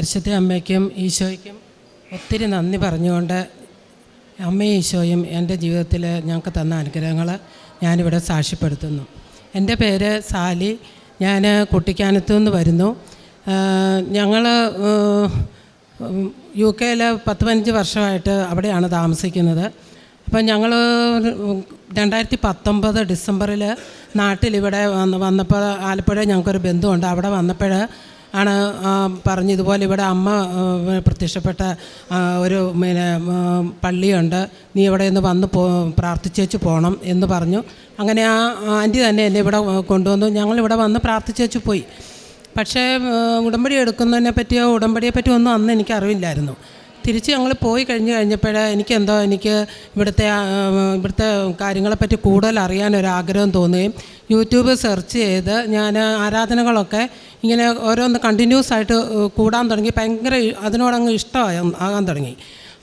പരിശുദ്ധ അമ്മയ്ക്കും ഈശോയ്ക്കും ഒത്തിരി നന്ദി പറഞ്ഞുകൊണ്ട് അമ്മയും ഈശോയും എന്റെ ജീവിതത്തിൽ ഞങ്ങൾക്ക് തന്ന അനുഗ്രഹങ്ങൾ ഞാനിവിടെ സാക്ഷ്യപ്പെടുത്തുന്നു. എന്റെ പേര് സാലി. ഞാൻ കുട്ടിക്കാനത്തു നിന്ന് വരുന്നു ഞങ്ങൾ യു കെയിൽ പത്ത് പതിനഞ്ച് വർഷമായിട്ട് അവിടെയാണ് താമസിക്കുന്നത്. അപ്പം ഞങ്ങൾ രണ്ടായിരത്തി പത്തൊമ്പത് ഡിസംബറിൽ നാട്ടിലിവിടെ വന്ന് വന്നപ്പോൾ ആലപ്പുഴ ഞങ്ങൾക്കൊരു ബന്ധുവുണ്ട്. അവിടെ വന്നപ്പോൾ ആണ് പറഞ്ഞു ഇതുപോലെ ഇവിടെ അമ്മ പ്രത്യക്ഷപ്പെട്ട ഒരു പിന്നെ പള്ളിയുണ്ട്. നീ ഇവിടെ നിന്ന് വന്ന് പോ പ്രാർത്ഥിച്ചേച്ച് പോകണം എന്ന് പറഞ്ഞു. അങ്ങനെ ആ ആന്റി തന്നെ എന്നെ ഇവിടെ കൊണ്ടുവന്നു. ഞങ്ങളിവിടെ വന്ന് പ്രാർത്ഥിച്ചേച്ച് പോയി. പക്ഷേ ഉടമ്പടി എടുക്കുന്നതിനെ പറ്റിയോ ഉടമ്പടിയെ പറ്റിയോ ഒന്നും അന്ന് എനിക്ക് അറിവില്ലായിരുന്നു. തിരിച്ച് ഞങ്ങൾ പോയി കഴിഞ്ഞ് കഴിഞ്ഞപ്പോൾ എനിക്കെന്തോ എനിക്ക് ഇവിടുത്തെ ഇവിടുത്തെ കാര്യങ്ങളെപ്പറ്റി കൂടുതൽ അറിയാനൊരാഗ്രഹം തോന്നുകയും യൂട്യൂബ് സെർച്ച് ചെയ്ത് ഞാൻ ആരാധനകളൊക്കെ ഇങ്ങനെ ഓരോന്ന് കണ്ടിന്യൂസ് ആയിട്ട് കൂടാൻ തുടങ്ങി. ഭയങ്കര അതിനോടങ്ങ് ഇഷ്ടമായി ആകാൻ തുടങ്ങി.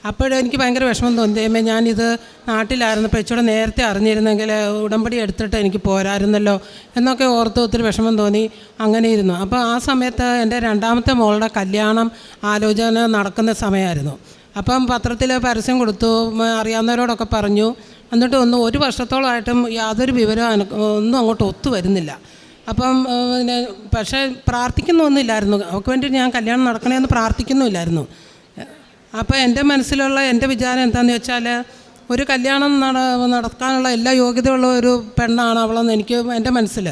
അപ്പോഴെനിക്ക് ഭയങ്കര വിഷമം തോന്നി. ദൈവമേ ഞാനിത് നാട്ടിലായിരുന്നപ്പോൾ ഇച്ചിരി നേരത്തെ അറിഞ്ഞിരുന്നെങ്കിൽ ഉടമ്പടി എടുത്തിട്ട് എനിക്ക് പോരായിരുന്നല്ലോ എന്നൊക്കെ ഓർത്ത് ഒത്തിരി വിഷമം തോന്നി. അങ്ങനെ ഇരുന്നു. അപ്പോൾ ആ സമയത്ത് എന്റെ രണ്ടാമത്തെ മോളുടെ കല്യാണം ആലോചന നടക്കുന്ന സമയമായിരുന്നു. അപ്പം പത്രത്തിൽ പരസ്യം കൊടുത്തു. അറിയാവുന്നവരോടൊക്കെ പറഞ്ഞു. എന്നിട്ട് ഒന്നും ഒരു വർഷത്തോളമായിട്ടും യാതൊരു വിവരവും ഒന്നും അങ്ങോട്ട് ഒത്തു വരുന്നില്ല. അപ്പം പിന്നെ പക്ഷേ പ്രാർത്ഥിക്കുന്നൊന്നുമില്ലായിരുന്നു. അവൾക്ക് വേണ്ടി ഞാൻ കല്യാണം നടക്കണമെന്ന് പ്രാർത്ഥിക്കുന്നുമില്ലായിരുന്നു. അപ്പോൾ എന്റെ മനസ്സിലുള്ള എന്റെ വിചാരം എന്താണെന്ന് വെച്ചാൽ ഒരു കല്യാണം നട നടക്കാനുള്ള എല്ലാ യോഗ്യതയുള്ള ഒരു പെണ്ണാണ് അവളെന്ന് എനിക്ക് എന്റെ മനസ്സിൽ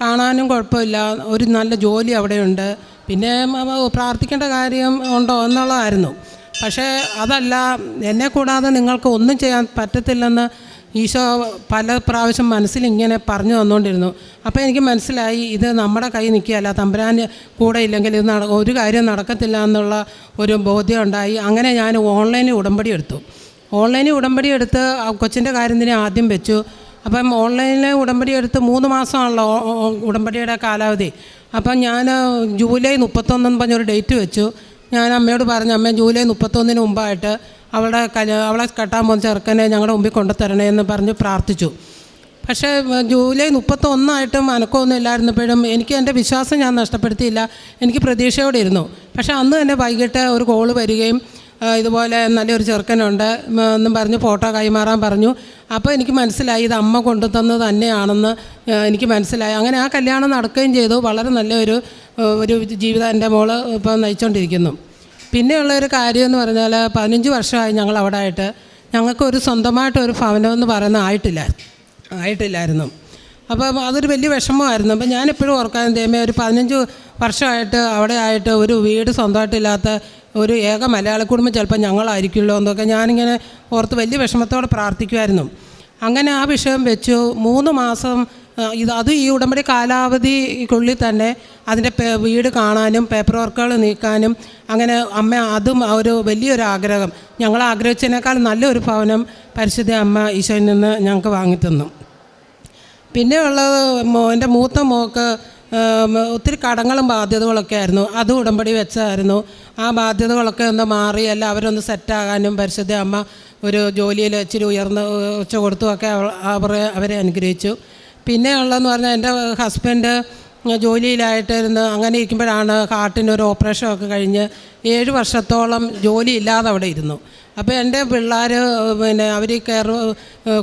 കാണാനും കുഴപ്പമില്ല. ഒരു നല്ല ജോലി അവിടെയുണ്ട്. പിന്നെ പ്രാർത്ഥിക്കേണ്ട കാര്യം ഉണ്ടോ എന്നുള്ളതായിരുന്നു. പക്ഷേ അതല്ല എന്നെ കൂടാതെ നിങ്ങൾക്ക് ഒന്നും ചെയ്യാൻ പറ്റത്തില്ലെന്ന് ഈശോ പല പ്രാവശ്യം മനസ്സിൽ ഇങ്ങനെ പറഞ്ഞു തന്നുകൊണ്ടിരുന്നു. അപ്പോൾ എനിക്ക് മനസ്സിലായി ഇത് നമ്മുടെ കൈ നിൽക്കുകയല്ല. തമ്പുരാൻ കൂടെ ഇല്ലെങ്കിൽ ഇത് നട ഒരു കാര്യം നടക്കത്തില്ല എന്നുള്ള ഒരു ബോധ്യം ഉണ്ടായി. അങ്ങനെ ഞാൻ ഓൺലൈനിൽ ഉടമ്പടി എടുത്തു. ഓൺലൈനിൽ ഉടമ്പടി എടുത്ത് കൊച്ചിന്റെ കാര്യം തന്നെ ആദ്യം വെച്ചു. അപ്പം ഓൺലൈനിൽ ഉടമ്പടി എടുത്ത് മൂന്ന് മാസമാണല്ലോ ഉടമ്പടിയുടെ കാലാവധി. അപ്പം ഞാൻ ജൂലൈ മുപ്പത്തൊന്നെന്ന് പറഞ്ഞൊരു ഡേറ്റ് വെച്ചു. ഞാൻ അമ്മയോട് പറഞ്ഞു അമ്മ ജൂലൈ മുപ്പത്തൊന്നിന് മുമ്പായിട്ട് അവളുടെ കല അവളെ കെട്ടാൻ പോകുന്ന ചെറുക്കനെ ഞങ്ങളുടെ മുമ്പിൽ കൊണ്ടുതരണേ എന്ന് പറഞ്ഞ് പ്രാർത്ഥിച്ചു. പക്ഷേ ജൂലൈ മുപ്പത്തൊന്നായിട്ടും അനക്കമൊന്നും ഇല്ലായിരുന്നപ്പോഴും എനിക്ക് എന്റെ വിശ്വാസം ഞാൻ നഷ്ടപ്പെടുത്തിയില്ല. എനിക്ക് പ്രതീക്ഷയോടെ ഇരുന്നു. പക്ഷേ അന്ന് തന്നെ വൈകിട്ട് ഒരു കോൾ വരികയും ഇതുപോലെ നല്ലൊരു ചെറുക്കനുണ്ട് എന്നും പറഞ്ഞ് ഫോട്ടോ കൈമാറാൻ പറഞ്ഞു. അപ്പോൾ എനിക്ക് മനസ്സിലായി ഇത് അമ്മ കൊണ്ടുതന്നത് തന്നെയാണെന്ന് എനിക്ക് മനസ്സിലായി. അങ്ങനെ ആ കല്യാണം നടക്കുകയും ചെയ്തു. വളരെ നല്ലൊരു ഒരു ജീവിതം എന്റെ മോൾ ഇപ്പോൾ നയിച്ചുകൊണ്ടിരിക്കുന്നു പിന്നെയുള്ള ഒരു കാര്യം എന്ന് പറഞ്ഞാൽ പതിനഞ്ച് വർഷമായി ഞങ്ങൾ അവിടെ ആയിട്ട് ഞങ്ങൾക്ക് ഒരു സ്വന്തമായിട്ട് ഒരു ഭവനം എന്ന് പറയുന്ന ആയിട്ടില്ല ആയിട്ടില്ലായിരുന്നു. അപ്പോൾ അതൊരു വലിയ വിഷമമായിരുന്നു. അപ്പം ഞാനെപ്പോഴും ഓർക്കാൻ തേമേ ഒരു പതിനഞ്ച് വർഷമായിട്ട് അവിടെ ആയിട്ട് ഒരു വീട് സ്വന്തമായിട്ടില്ലാത്ത ഒരു ഏക മലയാള കുടുംബം ചിലപ്പോൾ ഞങ്ങളായിരിക്കുമല്ലോ എന്നൊക്കെ ഞാനിങ്ങനെ ഓർത്ത് വലിയ വിഷമത്തോടെ പ്രാർത്ഥിക്കുമായിരുന്നു. അങ്ങനെ ആ വിഷയം വെച്ചു. മൂന്ന് മാസം ഇത് അത് ഈ ഉടമ്പടി കാലാവധിക്കുള്ളിൽ തന്നെ അതിന്റെ വീട് കാണാനും പേപ്പർ വർക്കുകൾ നീക്കാനും അങ്ങനെ അമ്മ അതും ഒരു വലിയൊരു ആഗ്രഹം. ഞങ്ങൾ ആഗ്രഹിച്ചതിനേക്കാൾ നല്ലൊരു ഭവനം പരിശുദ്ധ അമ്മ ഈശോയിൽ നിന്ന് ഞങ്ങൾക്ക് വാങ്ങിത്തന്നു. പിന്നെ ഉള്ളത് മോ എന്റെ മൂത്ത മോക്ക് ഒത്തിരി കടങ്ങളും ബാധ്യതകളൊക്കെ ആയിരുന്നു. അത് ഉടമ്പടി വെച്ചായിരുന്നു. ആ ബാധ്യതകളൊക്കെ ഒന്ന് മാറി എല്ലാവരൊന്ന് സെറ്റാകാനും പരിശുദ്ധ അമ്മ ഒരു ജോലിയിൽ ഇച്ചിരി ഉയർന്ന ഉച്ച കൊടുത്തുമൊക്കെ അവർ അവരെ അനുഗ്രഹിച്ചു. പിന്നെ ഉള്ളതെന്ന് പറഞ്ഞാൽ എന്റെ ഹസ്ബൻഡ് ജോലിയിലായിട്ടിരുന്ന് അങ്ങനെ ഇരിക്കുമ്പോഴാണ് ഓപ്പറേഷൻ ഒക്കെ കഴിഞ്ഞ് ഏഴ് വർഷത്തോളം ജോലി ഇല്ലാതെ അവിടെ ഇരുന്നു. അപ്പോൾ എന്റെ പിള്ളേർ പിന്നെ അവർ കെയർ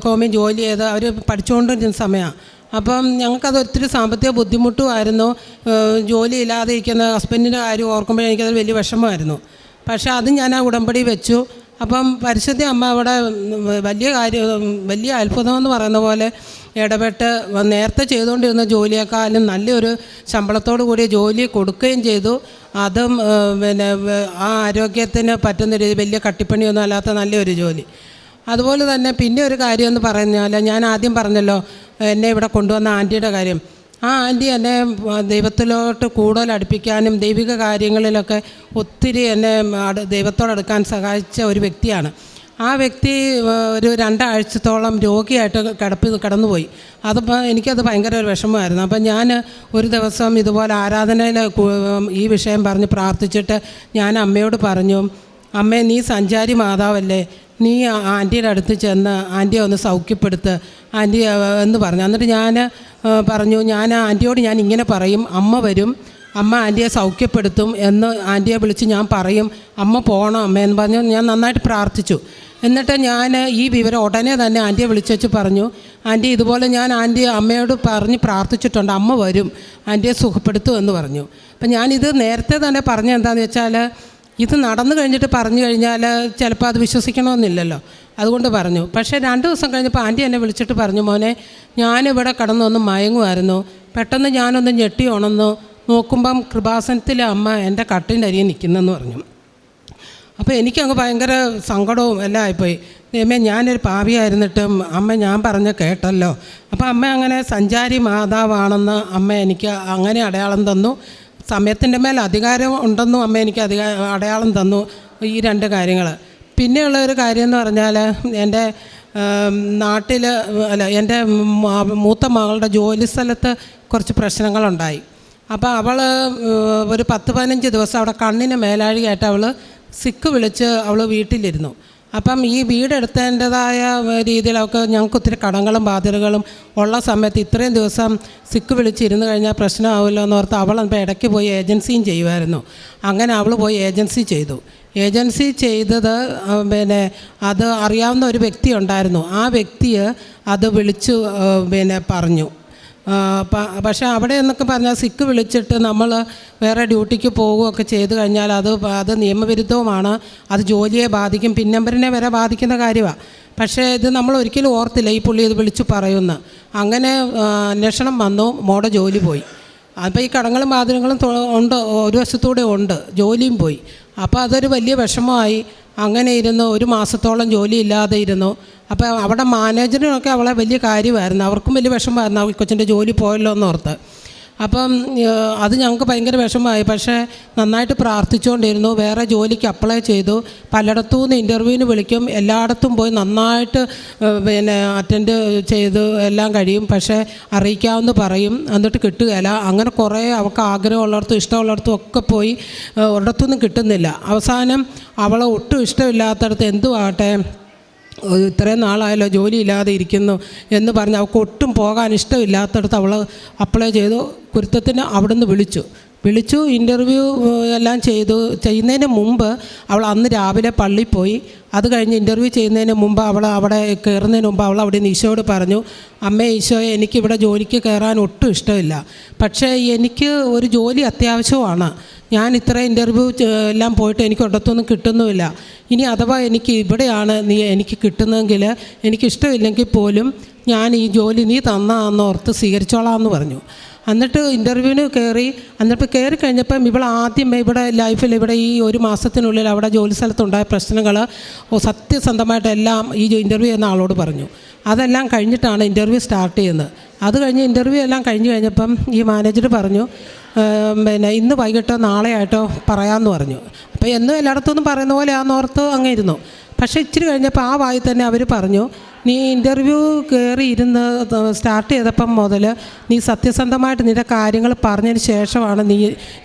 ഹോമിൽ ജോലി ചെയ്ത് അവർ പഠിച്ചുകൊണ്ടിരുന്ന സമയമാണ് അപ്പം ഞങ്ങൾക്കത് ഒത്തിരി സാമ്പത്തിക ബുദ്ധിമുട്ടുമായിരുന്നു. ഏഹ് ജോലി ഇല്ലാതെ ഇരിക്കുന്ന ഹസ്ബൻഡിന്റെ കാര്യം ഓർക്കുമ്പോൾ എനിക്കത് വലിയ വിഷമമായിരുന്നു. പക്ഷേ അത് ഞാൻ ആ ഉടമ്പടി വെച്ചു. അപ്പം പരിശുദ്ധ അമ്മ അവിടെ വലിയ കാര്യം വലിയ അത്ഭുതം എന്ന് പറയുന്ന പോലെ ഇടപെട്ട് നേരത്തെ ചെയ്തുകൊണ്ടിരുന്ന ജോലിയേക്കാളും നല്ലൊരു ശമ്പളത്തോടു കൂടിയ ജോലി കൊടുക്കുകയും ചെയ്തു. അതും പിന്നെ ആ ആരോഗ്യത്തിന് പറ്റുന്ന രീതി വലിയ കട്ടിപ്പണിയൊന്നും അല്ലാത്ത നല്ലൊരു ജോലി. അതുപോലെ തന്നെ പിന്നെ ഒരു കാര്യം എന്ന് പറഞ്ഞാൽ ഞാൻ ആദ്യം പറഞ്ഞല്ലോ എന്നെ ഇവിടെ കൊണ്ടുവന്ന ആന്റിയുടെ കാര്യം. ആ ആന്റി എന്നെ ദൈവത്തിലോട്ട് കൂടുതൽ അടുപ്പിക്കാനും ദൈവിക കാര്യങ്ങളിലൊക്കെ ഒത്തിരി എന്നെ ദൈവത്തോടടുക്കാൻ സഹായിച്ച ഒരു വ്യക്തിയാണ്. ആ വ്യക്തി ഒരു രണ്ടാഴ്ചത്തോളം രോഗിയായിട്ട് കിടപ്പി കിടന്നുപോയി. അതിപ്പോൾ എനിക്കത് ഭയങ്കര ഒരു വിഷമമായിരുന്നു. അപ്പം ഞാൻ ഒരു ദിവസം ഇതുപോലെ ആരാധനയിൽ ഈ വിഷയം പറഞ്ഞ് പ്രാർത്ഥിച്ചിട്ട് ഞാൻ അമ്മയോട് പറഞ്ഞു അമ്മേ നീ സഞ്ചാരി മാതാവല്ലേ? നീ ആന്റിയുടെ അടുത്ത് ചെന്ന് ആന്റിയെ ഒന്ന് സൗഖ്യപ്പെടുത്ത്. ആന്റി എന്ന് പറഞ്ഞു. എന്നിട്ട് ഞാൻ പറഞ്ഞു ഞാൻ ആന്റിയോട് ഞാൻ ഇങ്ങനെ പറയും അമ്മ വരും അമ്മ ആന്റിയെ സൗഖ്യപ്പെടുത്തും എന്ന് ആന്റിയെ വിളിച്ച് ഞാൻ പറയും അമ്മ പോകണം അമ്മ എന്ന് പറഞ്ഞു ഞാൻ നന്നായിട്ട് പ്രാർത്ഥിച്ചു. എന്നിട്ട് ഞാൻ ഈ വിവരം ഉടനെ തന്നെ ആന്റിയെ വിളിച്ചു വെച്ച് പറഞ്ഞു ആന്റി ഇതുപോലെ ഞാൻ ആന്റി അമ്മയോട് പറഞ്ഞ് പ്രാർത്ഥിച്ചിട്ടുണ്ട് അമ്മ വരും ആന്റിയെ സുഖപ്പെടുത്തും എന്ന് പറഞ്ഞു. അപ്പം ഞാനിത് നേരത്തെ തന്നെ പറഞ്ഞ എന്താണെന്ന് വെച്ചാൽ ഇത് നടന്നു കഴിഞ്ഞിട്ട് പറഞ്ഞു കഴിഞ്ഞാൽ ചിലപ്പോൾ അത് വിശ്വസിക്കണമെന്നില്ലല്ലോ. അതുകൊണ്ട് പറഞ്ഞു. പക്ഷേ രണ്ട് ദിവസം കഴിഞ്ഞപ്പോൾ ആന്റി എന്നെ വിളിച്ചിട്ട് പറഞ്ഞു മോനെ ഞാനിവിടെ കിടന്നൊന്ന് മയങ്ങുമായിരുന്നു പെട്ടെന്ന് ഞാനൊന്ന് ഞെട്ടി ഉണന്നു നോക്കുമ്പം കൃപാസനത്തിലെ അമ്മ എന്റെ കട്ടിന്റെ അരിയെ നിൽക്കുന്നെന്ന് പറഞ്ഞു. അപ്പോൾ എനിക്കങ്ങ് ഭയങ്കര സങ്കടവും എല്ലാം ആയിപ്പോയി. ദൈവമേ ഞാനൊരു പാവിയായിരുന്നിട്ടും അമ്മ ഞാൻ പറഞ്ഞ കേട്ടല്ലോ. അപ്പോൾ അമ്മ അങ്ങനെ സഞ്ചാരി മാതാവാണെന്ന് അമ്മ എനിക്ക് അങ്ങനെ അടയാളം തന്നു. സമയത്തിന്റെ മേൽ അധികാരം ഉണ്ടെന്നും അമ്മ എനിക്ക് അധികാരം അടയാളം തന്നു. ഈ രണ്ട് കാര്യങ്ങൾ. പിന്നെയുള്ള ഒരു കാര്യം എന്ന് പറഞ്ഞാൽ എന്റെ നാട്ടിൽ അല്ല എന്റെ മൂത്ത മകളുടെ ജോലി സ്ഥലത്ത് കുറച്ച് പ്രശ്നങ്ങളുണ്ടായി. അപ്പോൾ അവൾ ഒരു പത്ത് പതിനഞ്ച് ദിവസം അവിടെ കണ്ണിന് മേലാഴികയായിട്ട് അവൾ സിക്ക് വിളിച്ച് അവൾ വീട്ടിലിരുന്നു. അപ്പം ഈ വീടെടുത്തതിന്റെതായ രീതിയിലൊക്കെ ഞങ്ങൾക്ക് ഒത്തിരി കടങ്ങളും ബാധ്യതകളും ഉള്ള സമയത്ത് ഇത്രയും ദിവസം സിക്ക് വിളിച്ചിരുന്ന് കഴിഞ്ഞാൽ പ്രശ്നമാവില്ലോ എന്ന് ഓർത്ത് അവൾ ഇപ്പോൾ ഇടയ്ക്ക് പോയി ഏജൻസിയും ചെയ്യുമായിരുന്നു. അങ്ങനെ അവൾ പോയി ഏജൻസി ചെയ്തു. ഏജൻസി ചെയ്തത് പിന്നെ അത് അറിയാവുന്ന ഒരു വ്യക്തി ഉണ്ടായിരുന്നു. ആ വ്യക്തി അത് വിളിച്ചു പിന്നെ പറഞ്ഞു. പക്ഷേ അവിടെ എന്നൊക്കെ പറഞ്ഞാൽ സിക്ക് വിളിച്ചിട്ട് നമ്മൾ വേറെ ഡ്യൂട്ടിക്ക് പോവുകയൊക്കെ ചെയ്ത് കഴിഞ്ഞാൽ അത് അത് നിയമവിരുദ്ധവുമാണ്. അത് ജോലിയെ ബാധിക്കും. പിൻ നമ്പറിനെ വരെ ബാധിക്കുന്ന കാര്യമാണ്. പക്ഷേ ഇത് നമ്മൾ ഒരിക്കലും ഓർത്തില്ല ഈ പുള്ളി ഇത് വിളിച്ചു പറയുമെന്ന്. അങ്ങനെ അന്വേഷണം വന്നു. മോടെ ജോലി പോയി. അപ്പോൾ ഈ കടങ്ങളും തൊ- ഉണ്ട്. ഒരു വശത്തൂടെ ഉണ്ട്. ജോലിയും പോയി. അപ്പോൾ അതൊരു വലിയ വിഷമമായി. അങ്ങനെ ഇരുന്നു ഒരു മാസത്തോളം ജോലിയില്ലാതെ ഇരുന്നു. അപ്പോൾ അവിടെ മാനേജറിനൊക്കെ അവളെ വലിയ കാര്യമായിരുന്നു. അവർക്കും വലിയ വിഷമമായിരുന്നു. അവൾ കൊച്ചിന്റെ ജോലി പോയല്ലോ എന്ന് ഓർത്ത് അപ്പം അത് ഞങ്ങൾക്ക് ഭയങ്കര വിഷമമായി. പക്ഷേ നന്നായിട്ട് പ്രാർത്ഥിച്ചുകൊണ്ടിരുന്നു. വേറെ ജോലിക്ക് അപ്ലൈ ചെയ്തു. പലയിടത്തു നിന്ന് ഇന്റർവ്യൂവിന് വിളിക്കും. എല്ലായിടത്തും പോയി നന്നായിട്ട് പിന്നെ അറ്റൻഡ് ചെയ്ത് എല്ലാം കഴിയും. പക്ഷേ അറിയിക്കാമെന്ന് പറയും. എന്നിട്ട് കിട്ടുകയില്ല. അങ്ങനെ കുറേ അവൾക്ക് ആഗ്രഹമുള്ളിടത്തും ഇഷ്ടമുള്ളിടത്തും ഒക്കെ പോയി ഒരിടത്തുനിന്നും കിട്ടുന്നില്ല. അവസാനം അവളെ ഒട്ടും ഇഷ്ടമില്ലാത്തടത്ത് എന്തുവാകട്ടെ ഒരു ഇത്രയും നാളായല്ലോ ജോലി ഇല്ലാതെ ഇരിക്കുന്നു എന്ന് പറഞ്ഞ് അവൾക്ക് ഒട്ടും പോകാൻ ഇഷ്ടമില്ലാത്തടത്ത് അവൾ അപ്ലൈ ചെയ്തു. കുരുത്തത്തിന് അവിടുന്ന് വിളിച്ചു. വിളിച്ചു ഇന്റർവ്യൂ എല്ലാം ചെയ്തു. ചെയ്യുന്നതിന് മുമ്പ് അവൾ അന്ന് രാവിലെ പള്ളി പോയി. അത് കഴിഞ്ഞ് ഇന്റർവ്യൂ ചെയ്യുന്നതിന് മുമ്പ് അവൾ അവിടെ കയറുന്നതിന് മുമ്പ് അവൾ അവിടെ ഈശോയോട് പറഞ്ഞു അമ്മേ ഈശോയെ എനിക്കിവിടെ ജോലിക്ക് കയറാൻ ഒട്ടും ഇഷ്ടമില്ല. പക്ഷേ എനിക്ക് ഒരു ജോലി അത്യാവശ്യമാണ്. ഞാൻ ഇത്ര ഇന്റർവ്യൂ എല്ലാം പോയിട്ട് എനിക്ക് ഒടത്തൊന്നും കിട്ടുന്നുമില്ല. ഇനി അഥവാ എനിക്ക് ഇവിടെയാണ് നീ എനിക്ക് കിട്ടുന്നതെങ്കിൽ എനിക്കിഷ്ടമില്ലെങ്കിൽ പോലും ഞാൻ ഈ ജോലി നീ തന്നാന്ന് ഓർത്ത് സ്വീകരിച്ചോളാം എന്ന് പറഞ്ഞു. എന്നിട്ട് ഇന്റർവ്യൂവിന് കയറി എന്നിട്ട് കയറി കഴിഞ്ഞപ്പം ഇവൾ ആദ്യം ഇവിടെ ലൈഫിൽ ഇവിടെ ഈ ഒരു മാസത്തിനുള്ളിൽ അവിടെ ജോലി സ്ഥലത്തുണ്ടായ പ്രശ്നങ്ങൾ സത്യസന്ധമായിട്ടെല്ലാം ഈ ഇന്റർവ്യൂ ചെയ്യുന്ന ആളോട് പറഞ്ഞു. അതെല്ലാം കഴിഞ്ഞിട്ടാണ് ഇന്റർവ്യൂ സ്റ്റാർട്ട് ചെയ്യുന്നത്. അത് കഴിഞ്ഞ് ഇന്റർവ്യൂ എല്ലാം കഴിഞ്ഞ് കഴിഞ്ഞപ്പം ഈ മാനേജർ പറഞ്ഞു "ഏം, പിന്നെ ഇന്ന് വൈകിട്ടോ നാളെ ആയിട്ടോ പറയാമെന്ന് പറഞ്ഞു. അപ്പോൾ എന്നും എല്ലായിടത്തുനിന്നും പറയുന്ന പോലെ ആണെന്നോർത്ത് അങ്ങ് ഇരുന്നു. പക്ഷേ ഇച്ചിരി കഴിഞ്ഞപ്പോൾ ആ വായി തന്നെ അവർ പറഞ്ഞു നീ ഇന്റർവ്യൂ കയറി ഇരുന്ന് സ്റ്റാർട്ട് ചെയ്തപ്പം മുതൽ നീ സത്യസന്ധമായിട്ട് നിന്റെ കാര്യങ്ങൾ പറഞ്ഞതിന് ശേഷമാണ് നീ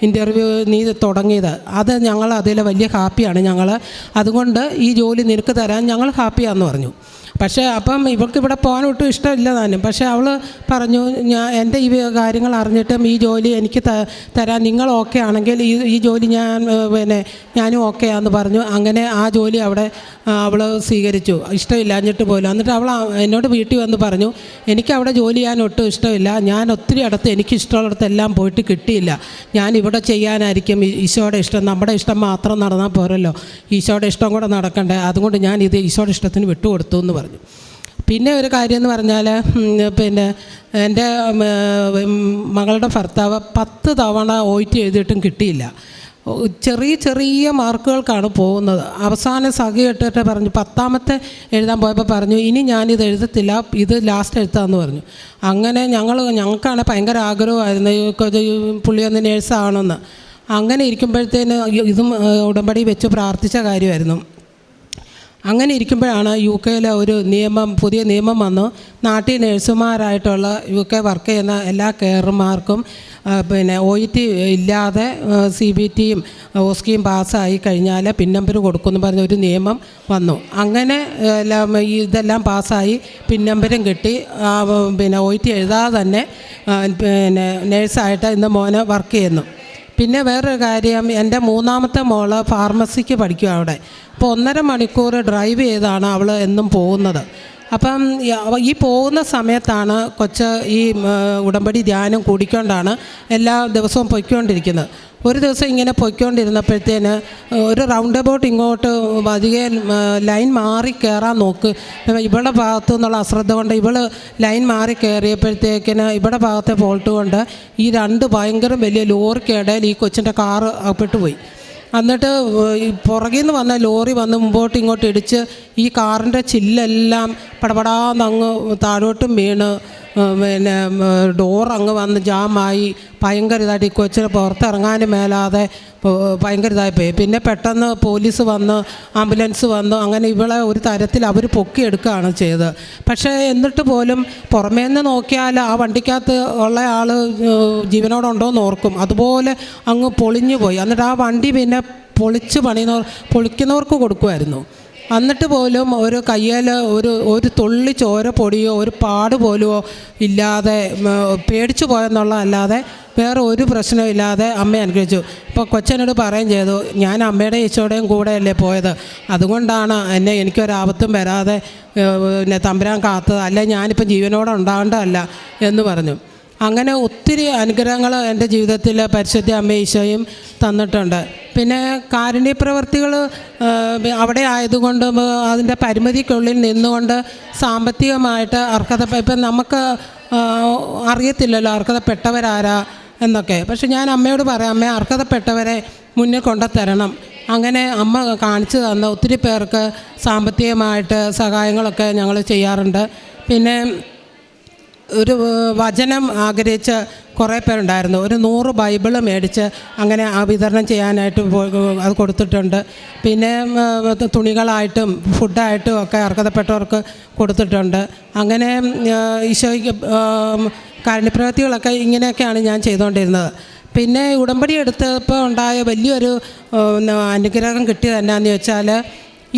ഇന്റർവ്യൂ നീ തുടങ്ങിയത്. അത് ഞങ്ങൾ അതിൽ വലിയ ഹാപ്പിയാണ് ഞങ്ങൾ. അതുകൊണ്ട് ഈ ജോലി നിനക്ക് തരാൻ ഞങ്ങൾ ഹാപ്പിയാണെന്ന് പറഞ്ഞു. പക്ഷേ അപ്പം ഇവൾക്ക് ഇവിടെ പോകാൻ ഒട്ടും ഇഷ്ടമില്ല താനും. പക്ഷേ അവൾ പറഞ്ഞു ഞാൻ എന്റെ ഈ കാര്യങ്ങൾ അറിഞ്ഞിട്ടും ഈ ജോലി എനിക്ക് തരാൻ നിങ്ങൾ ഓക്കെ ആണെങ്കിൽ ഈ ഈ ജോലി ഞാൻ പിന്നെ ഞാനും ഓക്കെ ആണെന്ന് പറഞ്ഞു. അങ്ങനെ ആ ജോലി അവിടെ അവൾ സ്വീകരിച്ചു. ഇഷ്ടമില്ലാഞ്ഞിട്ട് പോലും. എന്നിട്ട് അവൾ എന്നോട് വീട്ടിൽ വന്ന് പറഞ്ഞു എനിക്ക് അവിടെ ജോലി ചെയ്യാൻ ഒട്ടും ഇഷ്ടമില്ല. ഞാൻ ഒത്തിരി അടുത്ത് എനിക്ക് ഇഷ്ടമുള്ളിടത്തെല്ലാം പോയിട്ട് കിട്ടിയില്ല. ഞാൻ ഇവിടെ ചെയ്യാനായിരിക്കും ഈശോയുടെ ഇഷ്ടം. നമ്മുടെ ഇഷ്ടം മാത്രം നടന്നാൽ പോരല്ലോ. ഈശോയുടെ ഇഷ്ടം കൂടെ നടക്കണ്ടേ? അതുകൊണ്ട് ഞാൻ ഇത് ഈശോയുടെ ഇഷ്ടത്തിന് വിട്ടുകൊടുത്തു എന്ന് പറഞ്ഞു. പിന്നെ ഒരു കാര്യം എന്ന് പറഞ്ഞാൽ പിന്നെ എന്റെ മകളുടെ ഭർത്താവ് പത്ത് തവണ ഒ ടി എഴുതിയിട്ടും കിട്ടിയില്ല. ചെറിയ ചെറിയ മാർക്കുകൾക്കാണ് പോകുന്നത്. അവസാനം സഖി ഇട്ടിട്ട് പറഞ്ഞു പത്താമത്തെ എഴുതാൻ പോയപ്പോൾ പറഞ്ഞു ഇനി ഞാനിത് എഴുതത്തില്ല ഇത് ലാസ്റ്റ് എഴുത്താന്ന് പറഞ്ഞു. അങ്ങനെ ഞങ്ങൾ ഞങ്ങൾക്കാണ് ഭയങ്കര ആഗ്രഹമായിരുന്നു പുള്ളി ഒന്ന് നേഴ്സാണെന്ന് അങ്ങനെ ഇരിക്കുമ്പോഴത്തേന് ഇതും ഉടമ്പടി വെച്ച് പ്രാർത്ഥിച്ച കാര്യമായിരുന്നു. അങ്ങനെ ഇരിക്കുമ്പോഴാണ് യു കെയിലെ ഒരു നിയമം പുതിയ നിയമം വന്നു. നാട്ടിൽ നഴ്സുമാരായിട്ടുള്ള യു കെ വർക്ക് ചെയ്യുന്ന എല്ലാ കെയർമാർക്കും പിന്നെ ഒ ഇ ടി ഇല്ലാതെ സി ബി ടിയും ഓസ്കിയും പാസ്സായി കഴിഞ്ഞാൽ പിൻ നമ്പർ കൊടുക്കുമെന്ന് പറഞ്ഞ ഒരു നിയമം വന്നു. അങ്ങനെ എല്ലാം ഇതെല്ലാം പാസ്സായി പിൻ നമ്പരും കിട്ടി പിന്നെ ഒ ഇ ടി എഴുതാതെ തന്നെ പിന്നെ നേഴ്സായിട്ട് ഇന്ന് മോനെ വർക്ക് ചെയ്യുന്നു. പിന്നെ വേറൊരു കാര്യം എന്റെ മൂന്നാമത്തെ മോൾ ഫാർമസിക്ക് പഠിക്കും അവിടെ. അപ്പോൾ ഒന്നര മണിക്കൂർ ഡ്രൈവ് ചെയ്താണ് അവൾ എന്നും പോകുന്നത്. അപ്പം ഈ പോകുന്ന സമയത്താണ് കൊച്ച് ഈ ഉടമ്പടി ധ്യാനം കൂടിക്കൊണ്ടാണ് എല്ലാ ദിവസവും പൊയ്ക്കൊണ്ടിരിക്കുന്നത്. ഒരു ദിവസം ഇങ്ങനെ പൊയ്ക്കൊണ്ടിരുന്നപ്പോഴത്തേന് ഒരു റൗണ്ട് അബൌട്ട് ഇങ്ങോട്ട് അധികം ലൈൻ മാറി കയറാൻ നോക്ക്. ഇവളുടെ ഭാഗത്തു നിന്നുള്ള അശ്രദ്ധ കൊണ്ട് ഇവൾ ലൈൻ മാറി കയറിയപ്പോഴത്തേക്കിന് ഇവിടെ ഭാഗത്തെ ഫോൾട്ട് കൊണ്ട് ഈ രണ്ട് ഭയങ്കര വലിയ ലോറിക്കിടയിൽ ഈ കൊച്ചിന്റെ കാറ് അകപ്പെട്ടുപോയി. എന്നിട്ട് പുറകിൽ നിന്ന് വന്ന ലോറി വന്ന് മുമ്പോട്ട് ഇങ്ങോട്ട് ഇടിച്ച് ഈ കാറിന്റെ ചില്ലെല്ലാം പടപടാന്നങ്ങ് താഴോട്ടും വീണ്. പിന്നെ ഡോർ അങ്ങ് വന്ന് ജാമായി ഭയങ്കര ഇതായിട്ട് ഈ കൊച്ചിന് പുറത്തിറങ്ങാനും മേലാതെ ഭയങ്കര ഇതായി പോയി. പിന്നെ പെട്ടെന്ന് പോലീസ് വന്ന് ആംബുലൻസ് വന്നു അങ്ങനെ ഇവളെ ഒരു തരത്തിൽ അവർ പൊക്കിയെടുക്കുകയാണ് ചെയ്തത്. പക്ഷേ എന്നിട്ട് പോലും പുറമേ നിന്ന് നോക്കിയാൽ ആ വണ്ടിക്കകത്ത് ഉള്ള ആൾ ജീവനോടുണ്ടോ എന്ന് ഓർക്കും. അതുപോലെ അങ്ങ് പൊളിഞ്ഞു പോയി. എന്നിട്ട് ആ വണ്ടി പിന്നെ പൊളിച്ച് പണിയുന്നവർ പൊളിക്കുന്നവർക്ക് കൊടുക്കുമായിരുന്നു. എന്നിട്ട് പോലും ഒരു കയ്യിൽ ഒരു ഒരു തുള്ളി ചോര പൊടിയോ ഒരു പാട് പോലുമോ ഇല്ലാതെ പേടിച്ചു പോയെന്നുള്ളതല്ലാതെ വേറെ ഒരു പ്രശ്നവും ഇല്ലാതെ അമ്മ അനുഗ്രഹിച്ചു. ഇപ്പോൾ കൊച്ചനോട് പറയുകയും ചെയ്തു ഞാൻ അമ്മയുടെ ഈശോയുടെയും കൂടെയല്ലേ പോയത്. അതുകൊണ്ടാണ് എന്നെ എനിക്കൊരാപത്തും വരാതെ പിന്നെ തമ്പുരാൻ കാത്തത്. അല്ലെ ഞാനിപ്പം ജീവനോടെ ഉണ്ടാകേണ്ടതല്ല? എന്ന് പറഞ്ഞു. അങ്ങനെ ഒത്തിരി അനുഗ്രഹങ്ങൾ എന്റെ ജീവിതത്തിൽ പരിശുദ്ധ അമ്മ ഈശോയും തന്നിട്ടുണ്ട്. പിന്നെ കാരുണ്യ പ്രവർത്തികൾ അവിടെ ആയതുകൊണ്ട് അതിന്റെ പരിമിതിക്കുള്ളിൽ നിന്നുകൊണ്ട് സാമ്പത്തികമായിട്ട് അർഹത ഇപ്പം നമുക്ക് അറിയത്തില്ലല്ലോ അർഹതപ്പെട്ടവരാരാ എന്നൊക്കെ. പക്ഷെ ഞാൻ അമ്മയോട് പറയാം അമ്മ അർഹതപ്പെട്ടവരെ മുന്നിൽ കൊണ്ടുത്തരണം. അങ്ങനെ അമ്മ കാണിച്ചു തന്ന ഒത്തിരി പേർക്ക് സാമ്പത്തികമായിട്ട് സഹായങ്ങളൊക്കെ ഞങ്ങൾ ചെയ്യാറുണ്ട്. പിന്നെ ഒരു വചനം ആഗ്രഹിച്ച് കുറേ പേരുണ്ടായിരുന്നു. ഒരു നൂറ് ബൈബിൾ മേടിച്ച് അങ്ങനെ ആ വിതരണം ചെയ്യാനായിട്ട് അത് കൊടുത്തിട്ടുണ്ട്. പിന്നെ തുണികളായിട്ടും ഫുഡായിട്ടും ഒക്കെ അർഹതപ്പെട്ടവർക്ക് കൊടുത്തിട്ടുണ്ട്. അങ്ങനെ ഈശോയ്ക്ക് കാരണപ്രവർത്തികളൊക്കെ ഇങ്ങനെയൊക്കെയാണ് ഞാൻ ചെയ്തുകൊണ്ടിരുന്നത്. പിന്നെ ഉടമ്പടി എടുത്തപ്പോൾ ഉണ്ടായ വലിയൊരു അനുഗ്രഹം കിട്ടിയത് എന്നാന്ന് ചോദിച്ചാൽ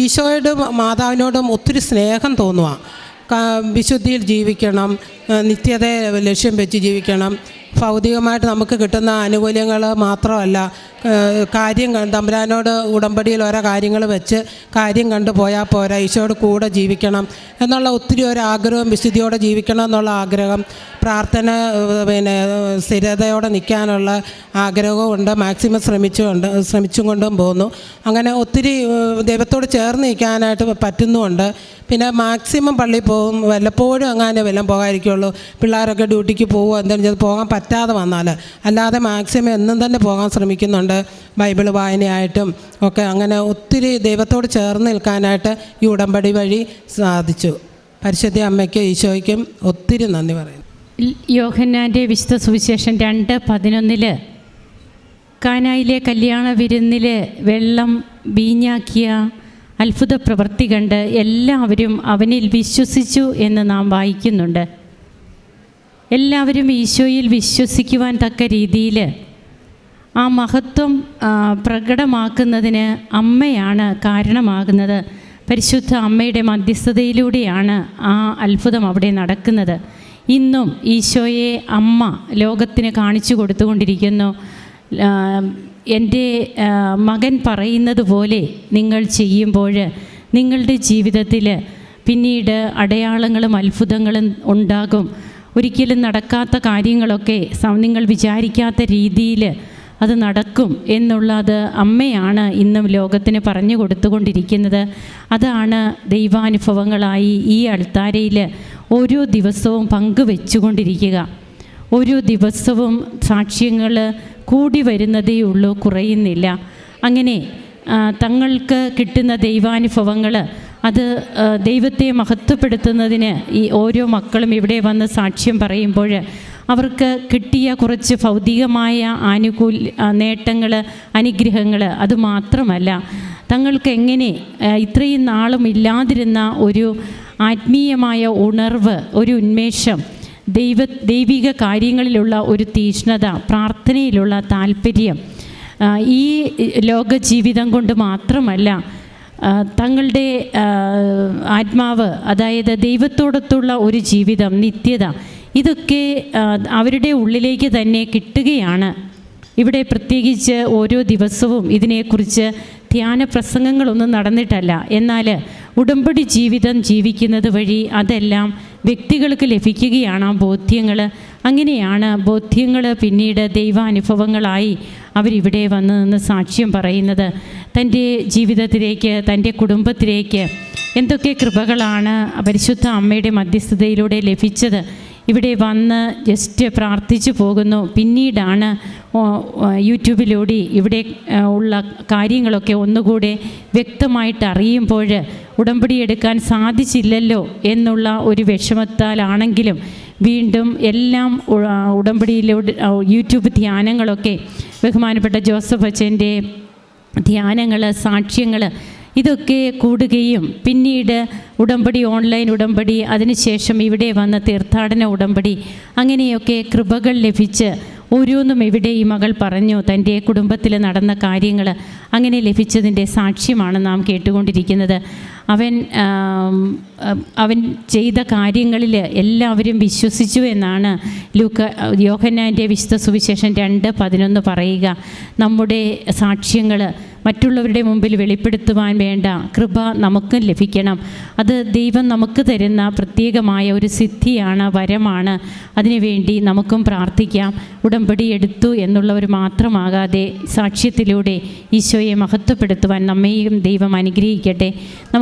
ഈശോയോടും മാതാവിനോടും ഒത്തിരി സ്നേഹം തോന്നുക വിശുദ്ധിയിൽ ജീവിക്കണം നിത്യതയെ ലക്ഷ്യം വെച്ച് ജീവിക്കണം. ഭൗതികമായിട്ട് നമുക്ക് കിട്ടുന്ന ആനുകൂല്യങ്ങൾ മാത്രമല്ല കാര്യം തമ്പുരാനോട് ഉടമ്പടിയിൽ ഓരോ കാര്യങ്ങൾ വെച്ച് കാര്യം കണ്ടു പോയാൽ പോരാ ഈശോയോട് കൂടെ ജീവിക്കണം എന്നുള്ള ഒത്തിരി ഒരു ആഗ്രഹം വിശുദ്ധിയോടെ ജീവിക്കണം എന്നുള്ള ആഗ്രഹം പ്രാർത്ഥന പിന്നെ സ്ഥിരതയോടെ നിൽക്കാനുള്ള ആഗ്രഹവും ഉണ്ട് മാക്സിമം ശ്രമിച്ചുകൊണ്ട് ശ്രമിച്ചും കൊണ്ടും പോകുന്നു അങ്ങനെ ഒത്തിരി ദൈവത്തോട് ചേർന്ന് നിൽക്കാനായിട്ട് പറ്റുന്നുമുണ്ട്. പിന്നെ മാക്സിമം പള്ളിയിൽ പോകും വല്ലപ്പോഴും അങ്ങനെ വല്ലതും പോകാതിരിക്കുള്ളൂ. പിള്ളേരൊക്കെ ഡ്യൂട്ടിക്ക് പോകുമോ എന്തെങ്കിലും പോകാൻ പറ്റാതെ വന്നാൽ. അല്ലാതെ മാക്സിമം എന്നും തന്നെ പോകാൻ ശ്രമിക്കുന്നുണ്ട്. ബൈബിൾ വായനയായിട്ടും ഒക്കെ അങ്ങനെ ഒത്തിരി ദൈവത്തോട് ചേർന്ന് നിൽക്കാനായിട്ട് ഈ ഉടമ്പടി വഴി സാധിച്ചു. പരിശുദ്ധ അമ്മയ്ക്കും ഈശോയ്ക്കും ഒത്തിരി നന്ദി പറയുന്നു. യോഹന്നാന്റെ വിശുദ്ധ സുവിശേഷം രണ്ട് പതിനൊന്നിൽ കാനായിലെ കല്യാണ വിരുന്നിൽ വെള്ളം വീഞ്ഞാക്കിയ അത്ഭുത പ്രവൃത്തി കണ്ട് എല്ലാവരും അവനിൽ വിശ്വസിച്ചു എന്ന് നാം വായിക്കുന്നുണ്ട്. എല്ലാവരും ഈശോയിൽ വിശ്വസിക്കുവാൻ തക്ക രീതിയിൽ ആ മഹത്വം പ്രകടമാക്കുന്നതിന് അമ്മയാണ് കാരണമാകുന്നത്. പരിശുദ്ധ അമ്മയുടെ മധ്യസ്ഥതയിലൂടെയാണ് ആ അത്ഭുതം അവിടെ നടക്കുന്നത്. ഇന്നും ഈശോയെ അമ്മ ലോകത്തിന് കാണിച്ചു കൊടുത്തുകൊണ്ടിരിക്കുന്നു. എന്റെ മകൻ പറയുന്നത് പോലെ നിങ്ങൾ ചെയ്യുമ്പോൾ നിങ്ങളുടെ ജീവിതത്തിൽ പിന്നീട് അടയാളങ്ങളും അത്ഭുതങ്ങളും ഉണ്ടാകും. ഒരിക്കലും നടക്കാത്ത കാര്യങ്ങളൊക്കെ നിങ്ങൾ വിചാരിക്കാത്ത രീതിയിൽ അത് നടക്കും എന്നുള്ളത് അമ്മയാണ് ഇന്നും ലോകത്തിന് പറഞ്ഞു കൊടുത്തുകൊണ്ടിരിക്കുന്നത്. അതാണ് ദൈവാനുഭവങ്ങളായി ഈ അൾത്താരയിൽ ഓരോ ദിവസവും പങ്കുവെച്ചുകൊണ്ടിരിക്കുക. ഓരോ ദിവസവും സാക്ഷ്യങ്ങൾ കൂടി വരുന്നതേ ഉള്ളൂ കുറയുന്നില്ല. അങ്ങനെ തങ്ങൾക്ക് കിട്ടുന്ന ദൈവാനുഭവങ്ങൾ അത് ദൈവത്തെ മഹത്വപ്പെടുത്തുന്നതിന് ഈ ഓരോ മക്കളും ഇവിടെ വന്ന് സാക്ഷ്യം പറയുമ്പോൾ അവർക്ക് കിട്ടിയ കുറച്ച് ഭൗതികമായ ആനുകൂല്യ നേട്ടങ്ങൾ അനുഗ്രഹങ്ങൾ അത് മാത്രമല്ല. തങ്ങൾക്ക് എങ്ങനെ ഇത്രയും നാളും ഇല്ലാതിരുന്ന ഒരു ആത്മീയമായ ഉണർവ് ഒരു ഉന്മേഷം ദൈവ ദൈവിക കാര്യങ്ങളിലുള്ള ഒരു തീഷ്ണത പ്രാർത്ഥനയിലുള്ള താല്പര്യം ഈ ലോക ജീവിതം കൊണ്ട് മാത്രമല്ല തങ്ങളുടെ ആത്മാവ് അതായത് ദൈവത്തോടൊത്തുള്ള ഒരു ജീവിതം നിത്യത ഇതൊക്കെ അവരുടെ ഉള്ളിലേക്ക് തന്നെ കിട്ടുകയാണ്. ഇവിടെ പ്രത്യേകിച്ച് ഓരോ ദിവസവും ഇതിനെക്കുറിച്ച് ധ്യാന പ്രസംഗങ്ങളൊന്നും നടന്നിട്ടല്ല. എന്നാൽ ഉടമ്പടി ജീവിതം ജീവിക്കുന്നത് വഴി അതെല്ലാം വ്യക്തികൾക്ക് ലഭിക്കുകയാണ് ബോധ്യങ്ങൾ. അങ്ങനെയാണ് ബോധ്യങ്ങൾ പിന്നീട് ദൈവാനുഭവങ്ങളായി അവരിവിടെ വന്ന് നിന്ന് സാക്ഷ്യം പറയുന്നത് തന്റെ ജീവിതത്തിലേക്ക് തന്റെ കുടുംബത്തിലേക്ക് എന്തൊക്കെ കൃപകളാണ് പരിശുദ്ധ അമ്മയുടെ മധ്യസ്ഥതയിലൂടെ ലഭിച്ചത്. ഇവിടെ വന്ന് ജസ്റ്റ് പ്രാർത്ഥിച്ചു പോകുന്നു. പിന്നീടാണ് യൂട്യൂബിലൂടെ ഇവിടെ ഉള്ള കാര്യങ്ങളൊക്കെ ഒന്നുകൂടെ വ്യക്തമായിട്ട് അറിയുമ്പോൾ ഉടമ്പടി എടുക്കാൻ സാധിച്ചില്ലല്ലോ എന്നുള്ള ഒരു വിഷമത്താലാണെങ്കിലും വീണ്ടും എല്ലാം ഉടമ്പടിയിലൂടെ യൂട്യൂബ് ധ്യാനങ്ങളൊക്കെ ബഹുമാനപ്പെട്ട ജോസഫ് അച്ഛന്റെ ധ്യാനങ്ങൾ സാക്ഷ്യങ്ങൾ ഇതൊക്കെ കൂടുകയും പിന്നീട് ഉടമ്പടി ഓൺലൈൻ ഉടമ്പടി അതിനുശേഷം ഇവിടെ വന്ന തീർത്ഥാടന ഉടമ്പടി അങ്ങനെയൊക്കെ കൃപകൾ ലഭിച്ച് ഓരോന്നും ഇവിടെ ഈ മകൾ പറഞ്ഞു. തന്റെ കുടുംബത്തിൽ നടന്ന കാര്യങ്ങൾ അങ്ങനെ ലഭിച്ചതിന്റെ സാക്ഷ്യമാണ് നാം കേട്ടുകൊണ്ടിരിക്കുന്നത്. അവൻ അവൻ ചെയ്ത കാര്യങ്ങളിൽ എല്ലാവരും വിശ്വസിച്ചു എന്നാണ് ലൂക്ക യോഹന്നാന്റെ വിശുദ്ധ സുവിശേഷം രണ്ട് പതിനൊന്ന് പറയുക. നമ്മുടെ സാക്ഷ്യങ്ങൾ മറ്റുള്ളവരുടെ മുമ്പിൽ വെളിപ്പെടുത്തുവാൻ വേണ്ട കൃപ നമുക്കും ലഭിക്കണം. അത് ദൈവം നമുക്ക് തരുന്ന പ്രത്യേകമായ ഒരു സിദ്ധിയാണ് വരമാണ്. അതിനുവേണ്ടി നമുക്കും പ്രാർത്ഥിക്കാം. ഉടമ്പടി എടുത്തു എന്നുള്ളവർ മാത്രമാകാതെ സാക്ഷ്യത്തിലൂടെ ഈശോയെ മഹത്വപ്പെടുത്തുവാൻ നമ്മെയും ദൈവം അനുഗ്രഹിക്കട്ടെ.